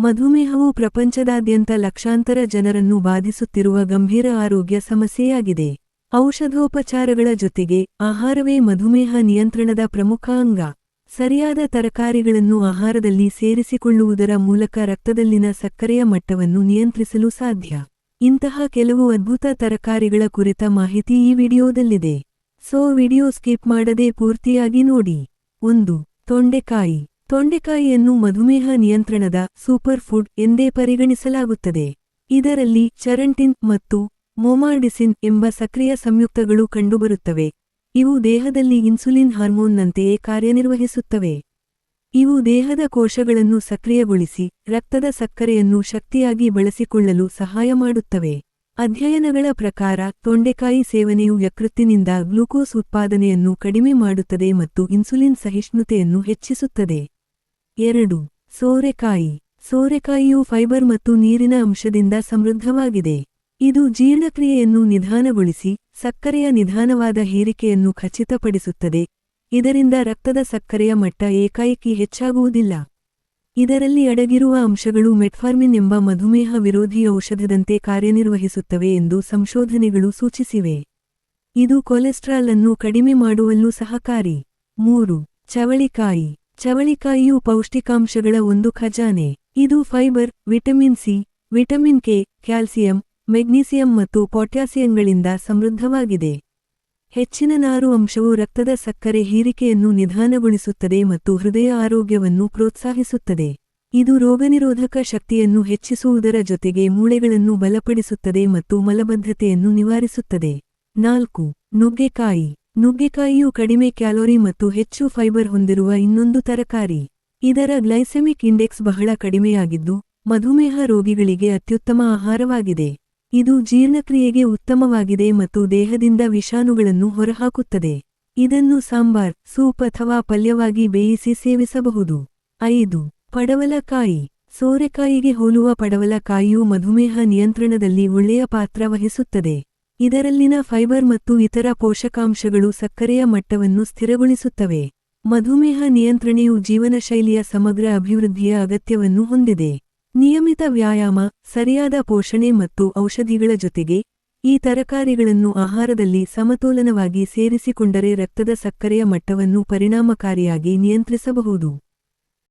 ಮಧುಮೇಹವು ಪ್ರಪಂಚದಾದ್ಯಂತ ಲಕ್ಷಾಂತರ ಜನರನ್ನು ಬಾಧಿಸುತ್ತಿರುವ ಗಂಭೀರ ಆರೋಗ್ಯ ಸಮಸ್ಯೆಯಾಗಿದೆ. ಔಷಧೋಪಚಾರಗಳ ಜೊತೆಗೆ ಆಹಾರವೇ ಮಧುಮೇಹ ನಿಯಂತ್ರಣದ ಪ್ರಮುಖ ಅಂಗ. ಸರಿಯಾದ ತರಕಾರಿಗಳನ್ನು ಆಹಾರದಲ್ಲಿ ಸೇರಿಸಿಕೊಳ್ಳುವುದರ ಮೂಲಕ ರಕ್ತದಲ್ಲಿನ ಸಕ್ಕರೆಯ ಮಟ್ಟವನ್ನು ನಿಯಂತ್ರಿಸಲು ಸಾಧ್ಯ. ಇಂತಹ ಕೆಲವು ಅದ್ಭುತ ತರಕಾರಿಗಳ ಕುರಿತ ಮಾಹಿತಿ ಈ ವಿಡಿಯೋದಲ್ಲಿದೆ. ಸೋ ವಿಡಿಯೋ ಸ್ಕಿಪ್ ಮಾಡದೆ ಪೂರ್ತಿಯಾಗಿ ನೋಡಿ. ಒಂದು ತೊಂಡೆಕಾಯಿ. ತೊಂಡೆಕಾಯಿಯನ್ನು ಮಧುಮೇಹ ನಿಯಂತ್ರಣದ ಸೂಪರ್ ಫುಡ್ ಎಂದೇ ಪರಿಗಣಿಸಲಾಗುತ್ತದೆ. ಇದರಲ್ಲಿ ಚರಂಟಿನ್ ಮತ್ತು ಮೊಮಾರ್ಡಿಸಿನ್ ಎಂಬ ಸಕ್ರಿಯ ಸಂಯುಕ್ತಗಳು ಕಂಡುಬರುತ್ತವೆ. ಇವು ದೇಹದಲ್ಲಿ ಇನ್ಸುಲಿನ್ ಹಾರ್ಮೋನ್ನಂತೆಯೇ ಕಾರ್ಯನಿರ್ವಹಿಸುತ್ತವೆ. ಇವು ದೇಹದ ಕೋಶಗಳನ್ನು ಸಕ್ರಿಯಗೊಳಿಸಿ ರಕ್ತದ ಸಕ್ಕರೆಯನ್ನು ಶಕ್ತಿಯಾಗಿ ಬಳಸಿಕೊಳ್ಳಲು ಸಹಾಯ ಮಾಡುತ್ತವೆ. ಅಧ್ಯಯನಗಳ ಪ್ರಕಾರ ತೊಂಡೆಕಾಯಿ ಸೇವನೆಯು ಯಕೃತ್ತಿನಿಂದ ಗ್ಲೂಕೋಸ್ ಉತ್ಪಾದನೆಯನ್ನು ಕಡಿಮೆ ಮಾಡುತ್ತದೆ ಮತ್ತು ಇನ್ಸುಲಿನ್ ಸಹಿಷ್ಣುತೆಯನ್ನು ಹೆಚ್ಚಿಸುತ್ತದೆ. ಎರಡು. ಸೋರೆಕಾಯಿ. ಸೋರೆಕಾಯಿಯು ಫೈಬರ್ ಮತ್ತು ನೀರಿನ ಅಂಶದಿಂದ ಸಮೃದ್ಧವಾಗಿದೆ. ಇದು ಜೀರ್ಣಕ್ರಿಯೆಯನ್ನು ನಿಧಾನಗೊಳಿಸಿ, ಸಕ್ಕರೆಯ ನಿಧಾನವಾದ ಹೀರಿಕೆಯನ್ನು ಖಚಿತಪಡಿಸುತ್ತದೆ. ಇದರಿಂದ ರಕ್ತದ ಸಕ್ಕರೆಯ ಮಟ್ಟ ಏಕಾಏಕಿ ಹೆಚ್ಚಾಗುವುದಿಲ್ಲ. ಇದರಲ್ಲಿ ಅಡಗಿರುವ ಅಂಶಗಳು ಮೆಟ್ಫಾರ್ಮಿನ್ ಎಂಬ ಮಧುಮೇಹ ವಿರೋಧಿ ಔಷಧದಂತೆ ಕಾರ್ಯನಿರ್ವಹಿಸುತ್ತವೆ ಎಂದು ಸಂಶೋಧನೆಗಳು ಸೂಚಿಸಿವೆ. ಇದು ಕೊಲೆಸ್ಟ್ರಾಲ್ ಅನ್ನು ಕಡಿಮೆ ಮಾಡುವಲ್ಲೂ ಸಹಕಾರಿ. ಮೂರು. ಚವಳಿಕಾಯಿ. ಚವಳಿಕಾಯಿಯು ಪೌಷ್ಟಿಕಾಂಶಗಳ ಒಂದು ಖಜಾನೆ. ಇದು fibre, vitamin C, vitamin K, calcium, magnesium ಮತ್ತು ಪೊಟ್ಯಾಸಿಯಂಗಳಿಂದ ಸಮೃದ್ಧವಾಗಿದೆ. ಹೆಚ್ಚಿನ ನಾರು ಅಂಶವು ರಕ್ತದ ಸಕ್ಕರೆ ಹೀರಿಕೆಯನ್ನು ನಿಧಾನಗೊಳಿಸುತ್ತದೆ ಮತ್ತು ಹೃದಯ ಆರೋಗ್ಯವನ್ನು ಪ್ರೋತ್ಸಾಹಿಸುತ್ತದೆ. ಇದು ರೋಗನಿರೋಧಕ ಶಕ್ತಿಯನ್ನು ಹೆಚ್ಚಿಸುವುದರ ಜೊತೆಗೆ ಮೂಳೆಗಳನ್ನು ಬಲಪಡಿಸುತ್ತದೆ ಮತ್ತು ಮಲಬದ್ಧತೆಯನ್ನು ನಿವಾರಿಸುತ್ತದೆ. ನಾಲ್ಕು, ನುಗ್ಗೆಕಾಯಿ. ನುಗ್ಗೆಕಾಯಿಯು ಕಡಿಮೆ ಕ್ಯಾಲೋರಿ ಮತ್ತು ಹೆಚ್ಚು ಫೈಬರ್ ಹೊಂದಿರುವ ಇನ್ನೊಂದು ತರಕಾರಿ. ಇದರ ಗ್ಲೈಸೆಮಿಕ್ ಇಂಡೆಕ್ಸ್ ಬಹಳ ಕಡಿಮೆಯಾಗಿದ್ದು, ಮಧುಮೇಹ ರೋಗಿಗಳಿಗೆ ಅತ್ಯುತ್ತಮ ಆಹಾರವಾಗಿದೆ. ಇದು ಜೀರ್ಣಕ್ರಿಯೆಗೆ ಉತ್ತಮವಾಗಿದೆ ಮತ್ತು ದೇಹದಿಂದ ವಿಷಾಣುಗಳನ್ನು ಹೊರಹಾಕುತ್ತದೆ. ಇದನ್ನು ಸಾಂಬಾರ್, ಸೂಪ್ ಅಥವಾ ಪಲ್ಯವಾಗಿ ಬೇಯಿಸಿ ಸೇವಿಸಬಹುದು. ಐದು, ಪಡವಲಕಾಯಿ. ಸೋರೆಕಾಯಿಗೆ ಹೋಲುವ ಪಡವಲಕಾಯಿಯು ಮಧುಮೇಹ ನಿಯಂತ್ರಣದಲ್ಲಿ ಒಳ್ಳೆಯ ಪಾತ್ರ ವಹಿಸುತ್ತದೆ. ಇದರಲ್ಲಿನ ಫೈಬರ್ ಮತ್ತು ಇತರ ಪೋಷಕಾಂಶಗಳು ಸಕ್ಕರೆಯ ಮಟ್ಟವನ್ನು ಸ್ಥಿರಗೊಳಿಸುತ್ತವೆ. ಮಧುಮೇಹ ನಿಯಂತ್ರಣೆಯು ಜೀವನಶೈಲಿಯ ಸಮಗ್ರ ಅಭಿವೃದ್ಧಿಯ ಅಗತ್ಯವನ್ನು ಹೊಂದಿದೆ. ನಿಯಮಿತ ವ್ಯಾಯಾಮ, ಸರಿಯಾದ ಪೋಷಣೆ ಮತ್ತು ಔಷಧಿಗಳ ಜೊತೆಗೆ ಈ ತರಕಾರಿಗಳನ್ನು ಆಹಾರದಲ್ಲಿ ಸಮತೋಲನವಾಗಿ ಸೇರಿಸಿಕೊಂಡರೆ ರಕ್ತದ ಸಕ್ಕರೆಯ ಮಟ್ಟವನ್ನು ಪರಿಣಾಮಕಾರಿಯಾಗಿ ನಿಯಂತ್ರಿಸಬಹುದು.